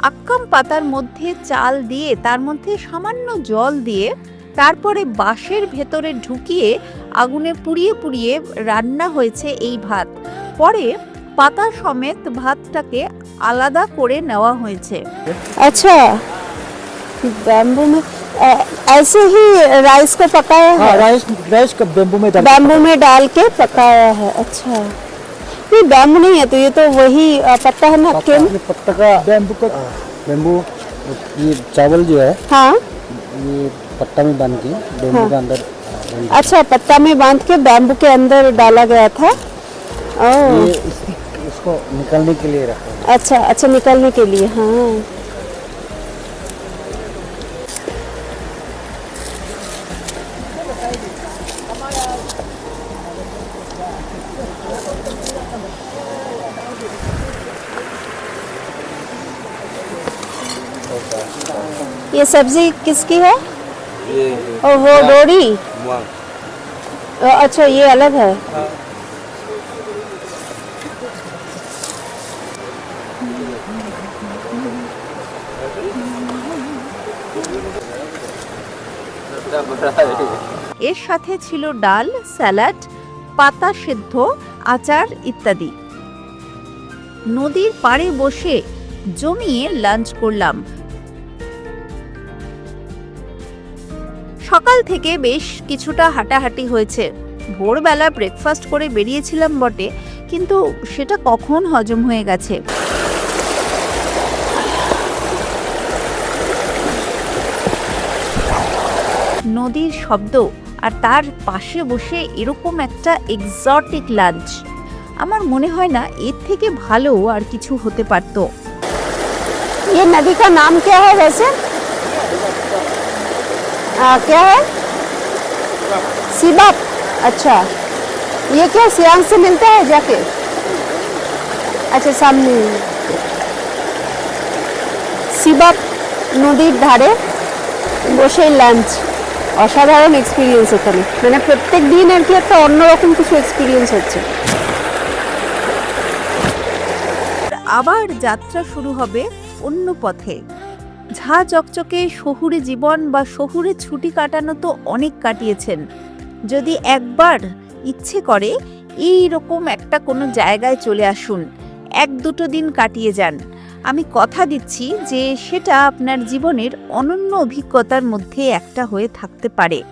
আক্কাম পাতার মধ্যে চাল দিয়ে তার মধ্যে সামান্য জল দিয়ে তারপরে বাঁশের ভেতরে ঢুকিয়ে আগুনে পুড়িয়ে পুড়িয়ে রান্না হয়েছে এই ভাত পরে পাতা সমেত ভাতটাকে আলাদা করে নেওয়া হয়েছে अच्छा बैम्बू में ऐ- ऐसे ही राइस को पकाया हाँ है राइस राइस का बेम्बू में डाल बैम्बू में डाल के पकाया है अच्छा नहीं बैम्बू नहीं है तो ये तो वही पत्ता है ना केम पत्ता का बैम्बू का बैम्बू ये चावल जो है हाँ। ये पत्ता में बाँध के बैम्बू हाँ। के अंदर अच्छा पत्ता में बाँध के बैम्बू के अंदर डाला गया था? ओ इसको निकालने के लिए रखा अच्छा अच्छा निकलने के लिए हाँ। ये सब्जी किसकी है ओ वो डोरी ओ, अच्छा ये अलग है এর সাথে ছিল ডাল স্যালাড পাতা সেদ্ধ আচার ইত্যাদি নদীর পাড়ে বসে জমিয়ে লাঞ্চ করলাম সকাল থেকে বেশ কিছুটা হাঁটাহাঁটি হয়েছে ভোরবেলা ব্রেকফাস্ট করে বেরিয়েছিলাম বটে কিন্তু সেটা কখন হজম হয়ে গেছে নদীর শব্দ আর তার পাশে বসে এরকম একটা এক্সটিক লাঞ্চ আমার মনে হয় না এর থেকে ভালো আর কিছু হতে পারতো ये नदी का नाम क्या है वैसे आ, क्या है सिबाप अच्छा ये क्या सियांग से मिलता है जाके अच्छा सामने সিবাপ নদীর ধারে বসে লাঞ্চ অসাধারণ এক্সপিরিয়েন্স এখানে মানে প্রত্যেক দিন আর কি একটা অন্যরকম কিছু এক্সপিরিয়েন্স হচ্ছে আবার যাত্রা শুরু হবে অন্য পথে ঝা চকচকে শহুরে জীবন বা শহুরে ছুটি কাটানো তো অনেক কাটিয়েছেন। যদি একবার ইচ্ছে করে এই রকম একটা কোনো জায়গায় চলে আসুন। এক দুটো দিন কাটিয়ে যান। আমি কথা দিচ্ছি যে, সেটা আপনার জীবনের অনন্য অভিজ্ঞতার মধ্যে একটা হয়ে থাকতে পারে।